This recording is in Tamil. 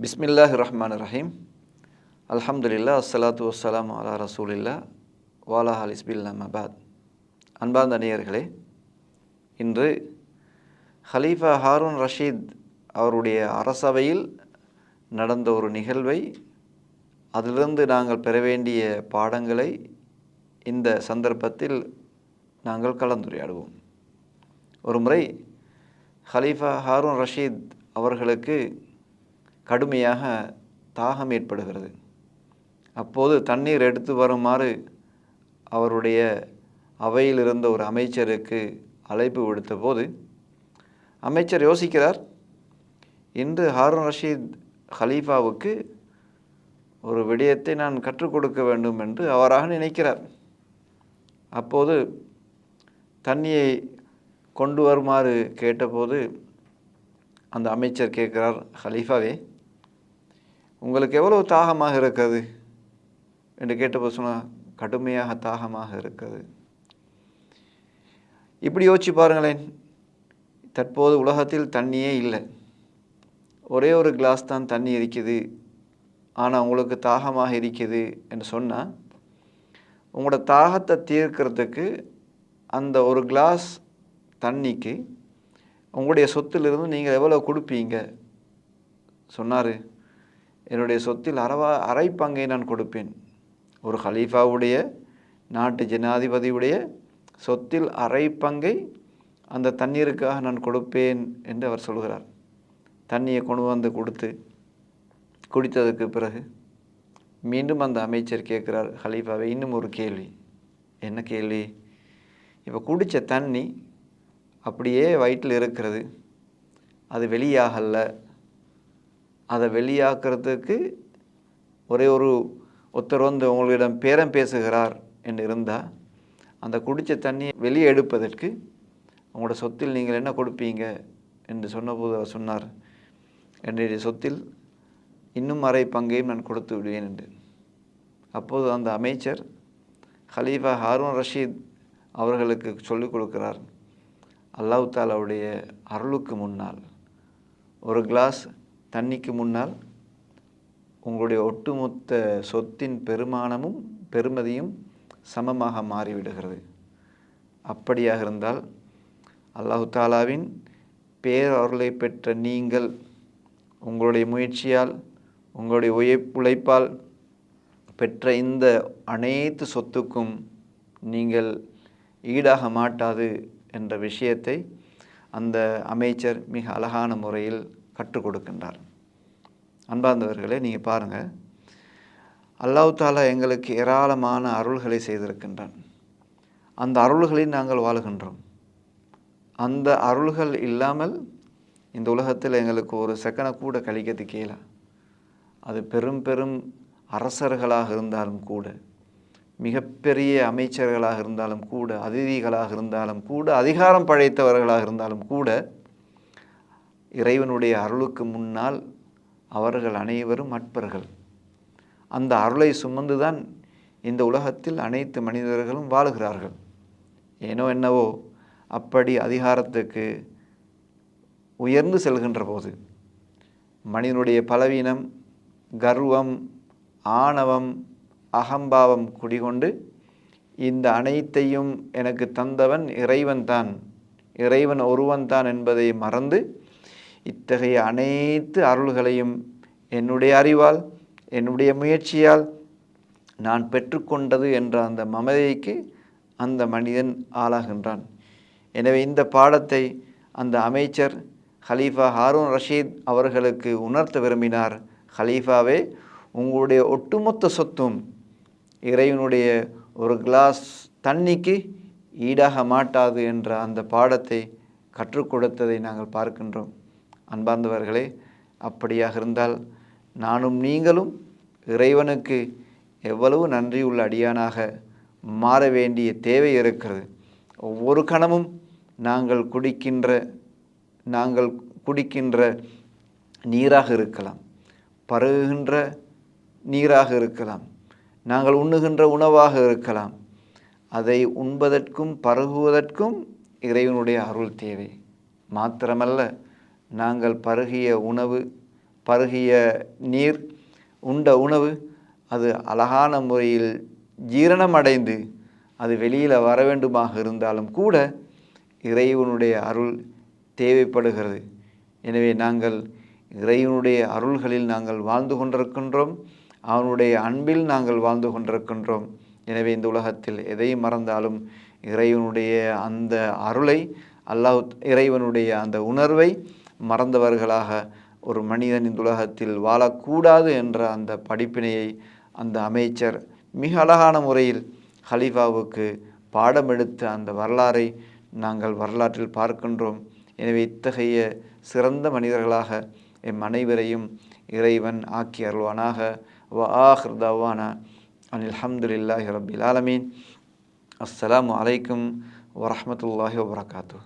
பிஸ்மில்லாஹ் ரஹ்மான் ரஹீம் அல்ஹம்துலில்லா அஸ்ஸலாத்து வசலாம் அலா ரசூலில்லா வாலா ஹலிஸ்பில்லா அபாத் அன்பார்ந்த நேயர்களே இன்று ஹலீஃபா ஹாரூன் ரஷீத் அவருடைய அரசவையில் நடந்த ஒரு நிகழ்வை அதிலிருந்து நாங்கள் பெற வேண்டிய பாடங்களை இந்த சந்தர்ப்பத்தில் நாங்கள் கலந்துரையாடுவோம். ஒரு முறை ஹலீஃபா ஹாரூன் ரஷீத் அவர்களுக்கு கடுமையாக தாகம் ஏற்படுகிறது. அப்போது தண்ணீர் எடுத்து வருமாறு அவருடைய அவையில் இருந்த ஒரு அமைச்சருக்கு அழைப்பு விடுத்த போது அமைச்சர் யோசிக்கிறார் இன்று ஹாரூன் ரஷீத் ஹலீஃபாவுக்கு ஒரு விடயத்தை நான் கற்றுக் கொடுக்க வேண்டும் என்று அவராக நினைக்கிறார். அப்போது தண்ணியை கொண்டு வருமாறு கேட்டபோது அந்த அமைச்சர் கேட்குறார் ஹலீஃபாவே உங்களுக்கு எவ்வளவு தாகமாக இருக்குது? என்று கேட்டப்போ சொன்னால் கடுமையாக தாகமாக இருக்குது. இப்படி யோசிச்சு பாருங்களேன். தற்போது உலகத்தில் தண்ணியே இல்லை. ஒரே ஒரு கிளாஸ் தான் தண்ணி இருக்குது. ஆனால் உங்களுக்கு தாகமாக இருக்குது என்று சொன்னால் உங்களோட தாகத்தை தீர்க்கிறதுக்கு அந்த ஒரு கிளாஸ் தண்ணிக்கு உங்களுடைய சொத்திலிருந்து நீங்கள் எவ்வளோ கொடுப்பீங்க? சொன்னார். என்னுடைய சொத்தில் அறவா அரை பங்கை நான் கொடுப்பேன். ஒரு ஹலீஃபாவுடைய நாட்டு ஜனாதிபதியுடைய சொத்தில் அரை பங்கை அந்த தண்ணீருக்காக நான் கொடுப்பேன் என்று அவர் சொல்கிறார். தண்ணியை கொண்டு வந்து கொடுத்து குடித்ததுக்கு பிறகு மீண்டும் அந்த அமைச்சர் கேட்குறார் ஹலீஃபாவை இன்னும் ஒரு கேள்வி. என்ன கேள்வி? இப்போ குடித்த தண்ணி அப்படியே வயிற்றில் இருக்கிறது. அது வெளியாகலை அதை வெளியாக்குறதுக்கு ஒரே ஒரு ஒருத்தர் வந்து உங்களிடம் பேரம் பேசுகிறார் என்று இருந்தால் அந்த குடித்த தண்ணியை வெளியே எடுப்பதற்கு உங்களோட சொத்தில் நீங்கள் என்ன கொடுப்பீங்க என்று சொன்னபோது அவர் சொன்னார் என்னுடைய சொத்தில் இன்னும் அரை பங்கையும் நான் கொடுத்து விடுவேன் என்று. அப்போது அந்த அமைச்சர் ஹலீஃபா ஹாரூன் ரஷீத் அவர்களுக்கு சொல்லிக் கொடுக்கிறார் அல்லாஹ் தாலாவுடைய அருளுக்கு முன்னால் ஒரு கிளாஸ் தண்ணிக்கு முன்னால் உங்களுடைய ஒட்டுமொத்த சொத்தின் பெருமானமும் பெருமதியும் சமமாக மாறிவிடுகிறது. அப்படியாக இருந்தால் அல்லாஹு தாலாவின் பேரருளை பெற்ற நீங்கள் உங்களுடைய முயற்சியால் உங்களுடைய உயை உழைப்பால் பெற்ற இந்த அனைத்து சொத்துக்கும் நீங்கள் ஈடாக மாட்டாது என்ற விஷயத்தை அந்த அமைச்சர் மிக அழகான முறையில் கற்றுக் கொடுக்கின்றார். அன்பார்ந்தவர்களே நீங்கள் பாருங்கள் அல்லாஹ் தாலா எங்களுக்கு ஏராளமான அருள்களை செய்திருக்கின்றான். அந்த அருள்களில் நாங்கள் வாழுகின்றோம். அந்த அருள்கள் இல்லாமல் இந்த உலகத்தில் எங்களுக்கு ஒரு செகனை கூட கழிக்கிறது கீழே. அது பெரும் பெரும் அரசர்களாக இருந்தாலும் கூட மிகப்பெரிய அமைச்சர்களாக இருந்தாலும் கூட அதிதிகளாக இருந்தாலும் கூட அதிகாரம் படைத்தவர்களாக இருந்தாலும் கூட இறைவனுடைய அருளுக்கு முன்னால் அவர்கள் அனைவரும் அற்பர்கள். அந்த அருளை சுமந்துதான் இந்த உலகத்தில் அனைத்து மனிதர்களும் வாழுகிறார்கள். ஏனோ என்னவோ அப்படி அதிகாரத்துக்கு உயர்ந்து செல்கின்ற போது மனிதனுடைய பலவீனம் கர்வம் ஆணவம் அகம்பாவம் குடிகொண்டு இந்த அனைத்தையும் எனக்கு தந்தவன் இறைவன் தான் இறைவன் ஒருவன்தான் என்பதை மறந்து இத்தகைய அனைத்து அருள்களையும் என்னுடைய அறிவால் என்னுடைய முயற்சியால் நான் பெற்றுக்கொண்டது என்ற அந்த மமதைக்கு அந்த மனிதன் ஆளாகின்றான். எனவே இந்த பாடத்தை அந்த அமைச்சர் ஹலீஃபா ஹாரூன் ரஷீத் அவர்களுக்கு உணர்த்த விரும்பினார். ஹலீஃபாவே உங்களுடைய ஒட்டுமொத்த சொத்தும் இறைவனுடைய ஒரு கிளாஸ் தண்ணிக்கு ஈடாக மாட்டாது என்ற அந்த பாடத்தை கற்றுக் கொடுத்ததை நாங்கள் பார்க்கின்றோம். அன்பார்ந்தவர்களே அப்படியாக இருந்தால் நானும் நீங்களும் இறைவனுக்கு எவ்வளவு நன்றியுள்ள அடியானாக மாற வேண்டிய தேவை இருக்கிறது. ஒவ்வொரு கணமும் நாங்கள் குடிக்கின்ற நாங்கள் குடிக்கின்ற நீராக இருக்கலாம். பருகுகின்ற நீராக இருக்கலாம். நாங்கள் உண்ணுகின்ற உணவாக இருக்கலாம். அதை உண்பதற்கும் பருகுவதற்கும் இறைவனுடைய அருள் தேவை. மாத்திரமல்ல நாங்கள் பருகிய உணவு பருகிய நீர் உண்ட உணவு அது அழகான முறையில் ஜீரணமடைந்து அது வெளியில் வர வேண்டுமாக இருந்தாலும் கூட இறைவனுடைய அருள் தேவைப்படுகிறது. எனவே நாங்கள் இறைவனுடைய அருள்களில் நாங்கள் வாழ்ந்து கொண்டிருக்கின்றோம். அவனுடைய அன்பில் நாங்கள் வாழ்ந்து கொண்டிருக்கின்றோம். எனவே இந்த உலகத்தில் எதை மறந்தாலும் இறைவனுடைய அந்த அருளை அல்லாஹ் இறைவனுடைய அந்த உணர்வை மறந்தவர்களாக ஒரு மனிதன் இந்த உலகத்தில் வாழக்கூடாது என்ற அந்த படிப்பினையை அந்த அமைச்சர் மிக அழகான முறையில் ஹலீஃபாவுக்கு பாடம் எடுத்த அந்த வரலாறை நாங்கள் வரலாற்றில் பார்க்கின்றோம். எனவே இத்தகைய சிறந்த மனிதர்களாக எம் அனைவரையும் இறைவன் ஆக்கி அருள்வானாக. வ ஆஹிர் தவானா அனில் அஹமதுல்லாஹி ரபில் ஆலமீன். அஸ்லாம் அலைக்கும் வரமத்துல்லாஹி வபரகாத்தூ